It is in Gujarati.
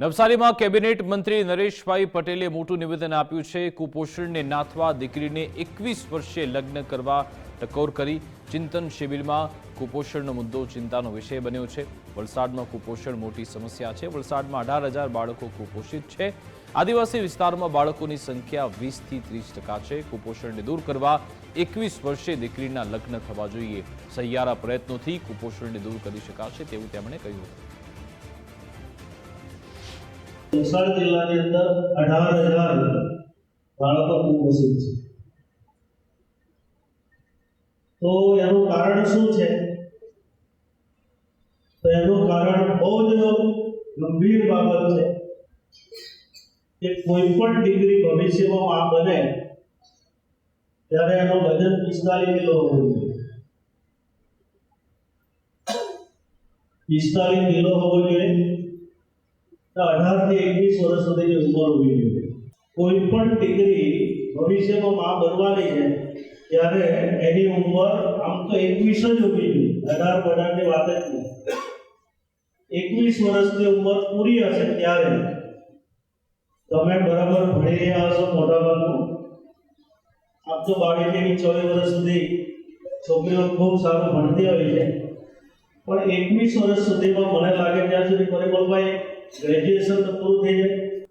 નવસારીમાં કેબિનેટ મંત્રી નરેશભાઈ પટેલે મોટું નિવેદન આપ્યું છે. કુપોષણને નાથવા દીકરીને એકવીસ વર્ષે લગ્ન કરવા ટકોર કરી ચિંતન શિબિરમાં કુપોષણનો મુદ્દો ચિંતાનો વિષય બન્યો છે. વલસાડમાં કુપોષણ મોટી સમસ્યા છે. વલસાડમાં અઢાર હજાર બાળકો કુપોષિત છે. આદિવાસી વિસ્તારમાં બાળકોની સંખ્યા વીસથી ત્રીસ ટકા છે. કુપોષણને દૂર કરવા એકવીસ વર્ષે દીકરીના લગ્ન થવા જોઈએ. સહિયારા પ્રયત્નોથી કુપોષણને દૂર કરી શકાશે તેવું તેમણે કહ્યું હતું. વલસાડ જિલ્લાની અંદર અઢાર હજાર બાળકો કુપોષિત છે. તો એનું કારણ શું છે? તો એનું કારણ બહુ જ ગંભીર બાબત છે કે કોઈ પણ ડિગ્રી ભવિષ્યમાં આ બને, ત્યારે એનું વજન પિસ્તાલીસ કિલો હોવું જોઈએ. પિસ્તાલીસ કિલો હોવો જોઈએ. અઢારથી એકવીસ વર્ષ સુધીની ઉંમર હોવી જોઈએ કોઈ પણ દીકરી ભવિષ્યમાં મા બનવાની છે, ત્યારે એની ઉંમર આમ તો એકવીસ જ હોવી જોઈએ અઢાર અઢારની વાત જ નહીં. એકવીસ વર્ષની ઉંમર પૂરી હશે ત્યારે. તમે બરાબર ભણી રહ્યા હશો મોટા ભાગનું આમ તો બાળકીની ચોવીસ વર્ષ સુધી છોકરીઓ ખૂબ સારું ભણતી હોય છે. પણ એકવીસ વર્ષ સુધીમાં મને લાગે ત્યાં સુધી પરિમલભાઈ ગ્રેજ્યુએશન તો પૂરું થઈ જાય.